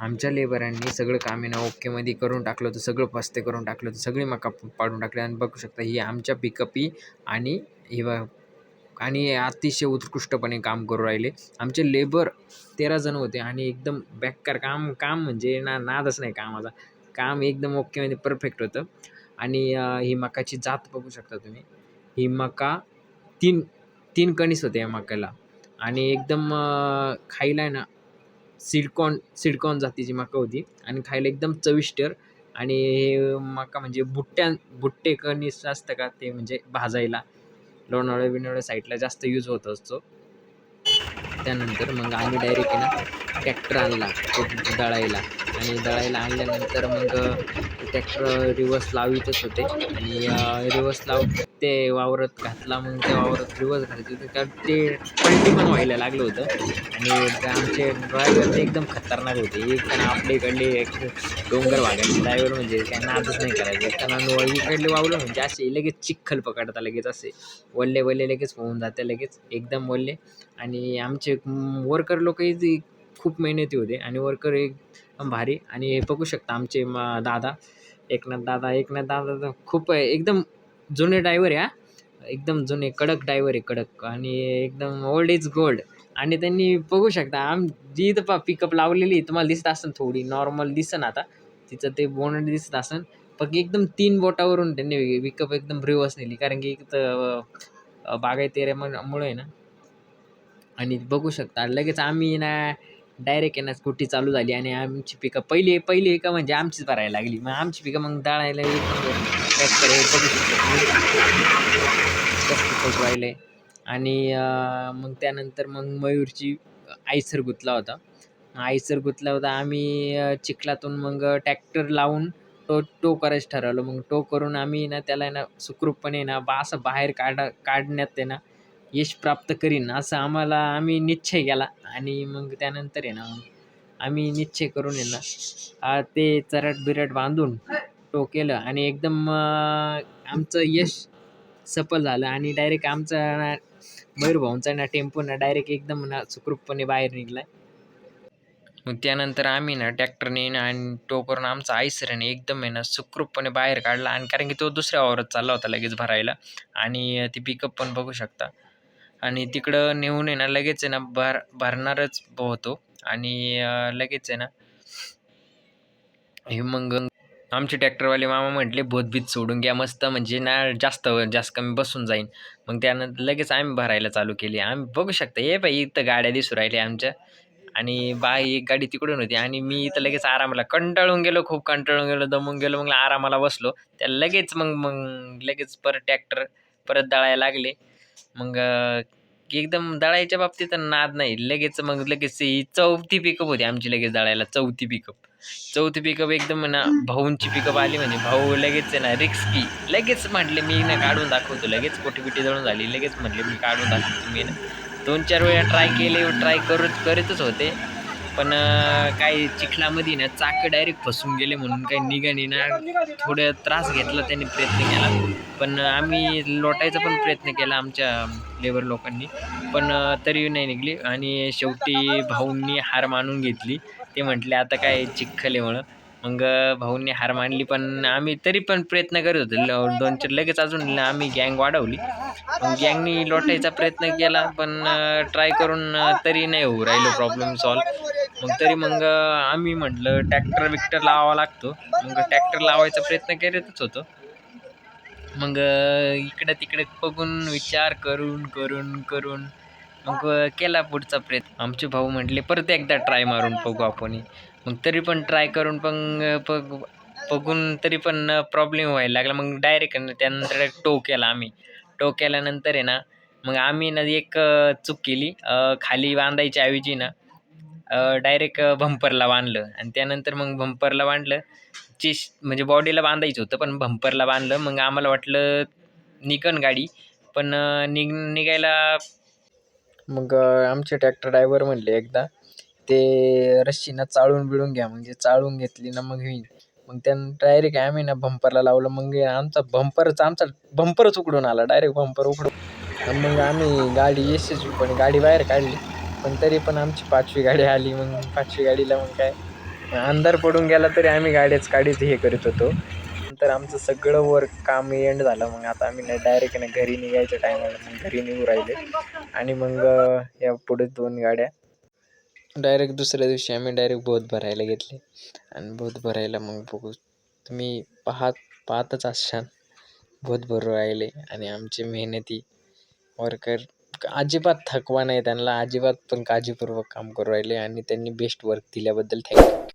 आमच्या लेबरांनी सगळं काम आहे ना ओकेमध्ये करून टाकलं होतं सगळं पस्ते करून टाकलं होतं सगळी मका पाडून टाकली आणि बघू शकता ही आमच्या पिकअपी आणि हिवा आणि अतिशय उत्कृष्टपणे काम करू राहिले. आमचे लेबर तेरा जण होते आणि एकदम बेकार काम काम म्हणजे ना नादच नाही कामाचा. काम एकदम ओकेमध्ये परफेक्ट होतं. आणि ही मकाची जात बघू शकता तुम्ही. ही मका तीन तीन कणीस होते या मकाला आणि एकदम खायला आहे ना सिडकॉन सिडकॉन जातीची मका होती. आणि खायला एकदम चविष्टर आणि हे मका म्हणजे बुट्ट्या बुट्टे कणीस असतं का ते म्हणजे भाजायला. लोणावळ्या बिणावळ्या साईडला जास्त यूज होत असतो. त्यानंतर मग आम्ही डायरेक्ट आहे ना ट्रॅक्टर आणला तो दळायला. आणि दळायला आणल्यानंतर मग ट्रॅक्टर रिवर्स लावितच होते. आणि रिवर्स लाव ते वावरत घातला मग त्या वावरत दिवस घालायचे होते. ते पलटी पण व्हायला लागलं होतं. आणि आमचे ड्रायव्हर ते एकदम खतरनाक होते. एक त्यांना आपल्या इकडले एक डोंगर भागाचे ड्रायव्हर म्हणजे काय नादच नाही करायचं. त्यांना इकडले वावलं म्हणजे असे लगेच चिखल पकडता लगेच असे. वल्ले वल्ले लगेच होऊन जाते लगेच. एकदम वल्ले. आणि आमचे वर्कर लोकही खूप मेहनती होते. आणि वर्कर एकदम भारी. आणि हे बघू शकता आमचे दादा. एकनाथ दादा. एकनाथ दादा खूप एकदम जुने ड्रायव्हर आहे हा एकदम जुने कडक ड्रायव्हर आहे कडक. आणि एकदम ओल्ड इज गोल्ड आणि त्यांनी बघू शकता आम जी इथं पा पिकअप लावलेली तुम्हाला दिसत असेल थोडी नॉर्मल दिसन आता. तिचं ते बोनट दिसत असेल. पण एकदम तीन बोटावरून त्यांनी पिकअप एकदम रिवर्स नेली. कारण की इथं बागायत एरियामुळे आहे ना. आणि बघू शकता लगेच आम्ही ना डायरेक्ट आहे ना स्कूटी चालू झाली आणि आमची पिकं पहिली पहिली एका म्हणजे आमचीच भरायला लागली. मग आमची पिकं मग दाळायला राहिले. आणि मग त्यानंतर मग मयूरची आईसर गुतला होता. आईसर गुतला होता. आम्ही चिखलातून मग ट्रॅक्टर लावून टो टो करायचं ठरवलं. मग टो करून आम्ही ना त्याला ना सुखरूपपणे ना बा असं बाहेर काढा काढण्यात ते ना यश प्राप्त करीन असं आम्हाला आम्ही निश्चय केला. आणि मग त्यानंतर आहे ना आम्ही निश्चय करून आहे ना ते चरट बिरट बांधून टो केलं. आणि एकदम आमचं यश सफल झालं. आणि डायरेक्ट आमचा ना मयूरभाऊंचा ना टेम्पो ना डायरेक्ट एकदम ना सुखरूपपणे बाहेर निघला मग त्यानंतर आम्ही ना ट्रॅक्टरने ना आणि टो करून आमचा आईसऱ्याने एकदम आहे ना सुखरूपपणे बाहेर काढला. आणि कारण की तो दुसऱ्या वावरात चालला होता लगेच भरायला. आणि ती पिकअप पण बघू शकता. आणि तिकडं नेऊन आहे ना लगेच आहे ना भर भरणारच होतो आणि लगेच आहे ना हे मग आमचे ट्रॅक्टरवाले मामा म्हटले बोधबीत सोडून घ्या मस्त म्हणजे ना जास्त जास्त कमी बसून जाईन. मग त्यानंतर लगेच आम्ही भरायला चालू केली. आम्ही बघू शकता हे बाई इथं गाड्या दिसू राहिल्या आमच्या. आणि बाई एक गाडी तिकडून होती. आणि मी इथं लगेच आरामाला कंटाळून गेलो खूप कंटाळून गेलो दमून गेलो मग आरामाला बसलो. त्या लगेच मग मग लगेच परत ट्रॅक्टर परत दळायला लागले. मग एकदम दळायच्या बाबतीत नाद नाही. लगेच मग लगेच ही चौथी पिकअप होती आमची लगेच दळायला चौथी पिकअप चौथी पिकअप एकदम ना भाऊंची पिकअप आली म्हणजे भाऊ लगेच आहे ना रिक्स्की लगेच म्हटले मी ना काढून दाखवतो. लगेच कोटी बिटी जळून झाली. लगेच म्हटले मी काढून दाखवतो मी ना. दोन चार वेळा ट्राय केले ट्राय करूच करीतच होते. पण काही चिखलामध्ये ना चाक डायरेक्ट फसून गेले म्हणून काही निघाणी ना. थोडं त्रास घेतला त्यांनी प्रयत्न केला. पण आम्ही लोटायचा पण प्रयत्न केला आमच्या लेबर लोकांनी. पण तरी नाही निघली आणि शेवटी भाऊंनी हार मानून घेतली. ते म्हटले आता काय चिखल आहे म्हणून. मग भाऊंनी हार मानली पण आम्ही तरी पण प्रयत्न करत होतो. दोन चार लगेच अजून आम्ही गँग वाढवली. मग गँगनी लोटायचा प्रयत्न केला पण ट्राय करून तरी नाही होऊ राहिलो प्रॉब्लेम सॉल्व मग तरी मग आम्ही म्हटलं ट्रॅक्टर विक्टर लावावा लागतो. मग ट्रॅक्टर लावायचा प्रयत्न करतच होतो. मग इकडं तिकडे बघून विचार करून करून करून मग केला पुढचा प्रयत्न. आमचे भाऊ म्हटले परत एकदा ट्राय मारून बघू आपण. मग तरी पण ट्राय करून पण बघ बघून तरी पण प्रॉब्लेम व्हायला लागला. मग डायरेक्ट त्यानंतर टो केला आम्ही. टो केल्यानंतर आहे ना मग आम्ही ना एक चूक केली. खाली बांधायच्या ऐवजी ना डायरेक्ट भंपरला बांधलं. आणि त्यानंतर मग भंपरला बांधलं. चेस म्हणजे बॉडीला बांधायचं होतं पण भंपरला बांधलं. मग आम्हाला वाटलं निघन गाडी. पण निघ निघायला मग आमचे ट्रॅक्टर ड्रायव्हर म्हणले एकदा ते रश्शीनं चाळून बिळून घ्या. म्हणजे चाळून घेतली ना मग होईल. मग त्यानं डायरेक्ट आम्ही ना भंपरला लावलं. मग आमचा भंपरच आमचा भंपरच उकडून आला. डायरेक्ट भंपर उकडून मग आम्ही गाडी यशस्वीपणे गाडी बाहेर काढली. पण तरी पण आमची पाचवी गाडी आली. मग पाचवी गाडीला मग काय? अंधार पडून गेला तरी आम्ही गाडीच काढीच हे करीत होतो. नंतर आमचं सगळं वर्क काम एंड झालं. मग आता आम्ही डायरेक्ट ना घरी निघायच्या टायमाला मग घरी निघू राहिले. आणि मग या पुढे दोन गाड्या. डायरेक्ट दुसऱ्या दिवशी आम्ही डायरेक्ट बोध भरायला घेतले. आणि बोध भरायला मग बघू तुम्ही पाहत पाहतच असाल. बोध भरू राहिले आणि आमचे मेहनती वर्कर अजिबात थकवा नाही त्यांना अजिबात पण काळजीपूर्वक काम करू राहिले आणि त्यांनी बेस्ट वर्क दिल्याबद्दल थँक्यू